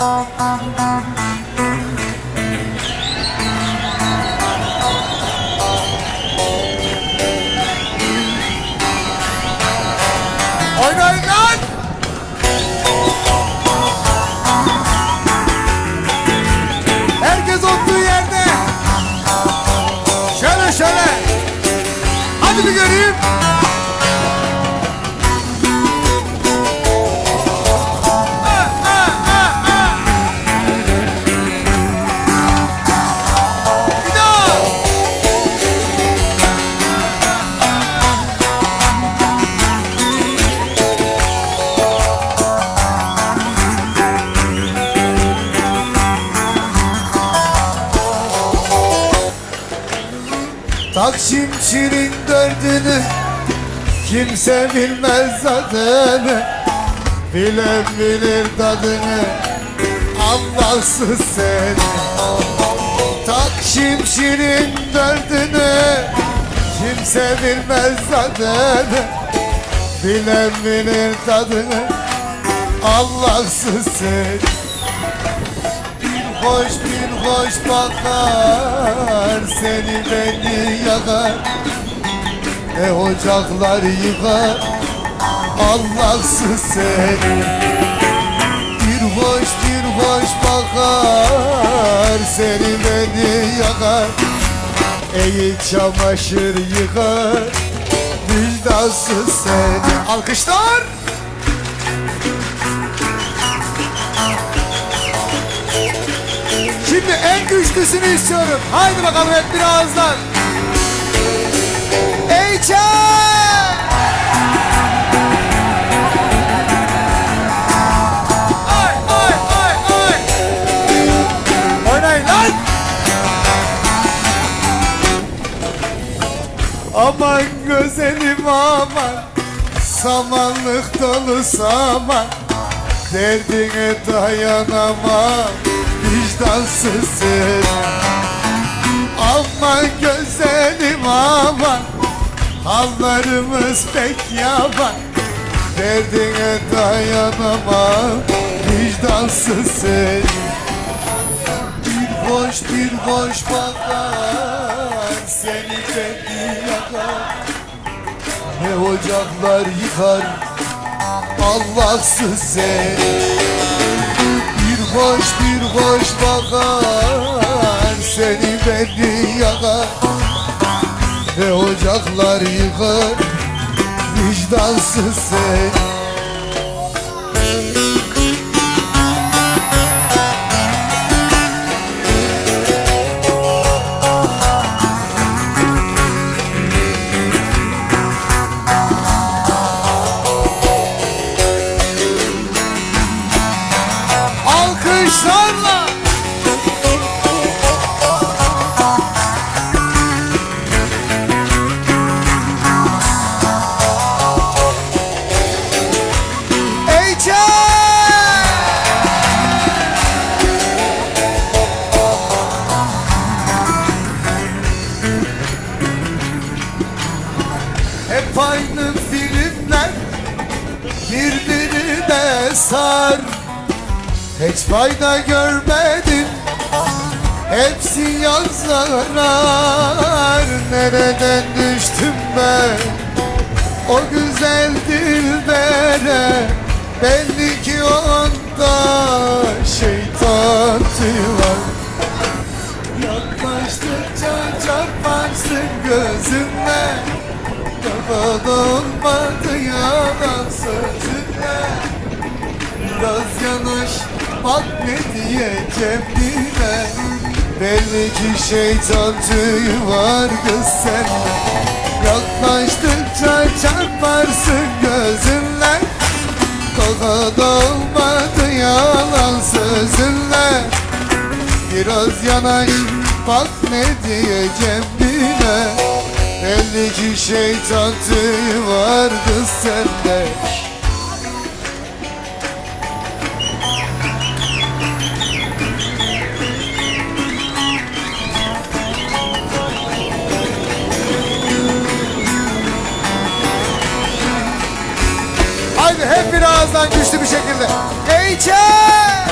Oynayın! Herkes oturduğu yerde. Şöyle şöyle. Hadi bir göreyim. Taksimçinin derdini kimse bilmez adını. Bilen bilir tadını Allahsız seni Taksimçinin derdini kimse bilmez adını. Bilen bilir tadını Allahsız seni bir hoş bir hoş bakar Seni beni yakar. Ne ocaklar yıkar Allahsız seni. Bir hoş bir hoş bakar Seni beni yakar. Eğil çamaşır yıkar Vicdansız seni. Alkışlar güçlüsünü istiyorum. Haydi bakalım hep bir ağızdan. Eyçe! Ay ay ay ay! Oynayın lan! Aman güzelim aman Samanlık dolu saman Derdine dayanamam Vicdansız sen Aman güzelim aman Hallarımız pek yaman. Derdine dayanamam Vicdansız sen Bir boş bir boş bakar Seni beni yakar. Ne ocaklar yıkar Allahsız sen hoş bir hoş bakar Seni beni yakar. Ne ocaklar yıkar Vicdansız sen aynı filmler birbirini de sar. Hiç fayda görmedim Hepsi yazar. Nereden düştüm ben? O güzel dilbere Belli ki onda şeytan var Yaklaştıkça çarparsın gözüme Kafa dolmadı yalan sözüne Biraz yanaş bak ne diyeceğim bile Belli ki şeytan tüyü var kız sende Yaklaştıkça çarparsın gözünle. Tokat olmadı yalan sözünle Biraz yanaş bak ne diyeceğim bile Belli ki şeytan tüyü var sende Haydi hep bir ağızdan güçlü bir şekilde. Ey Çek!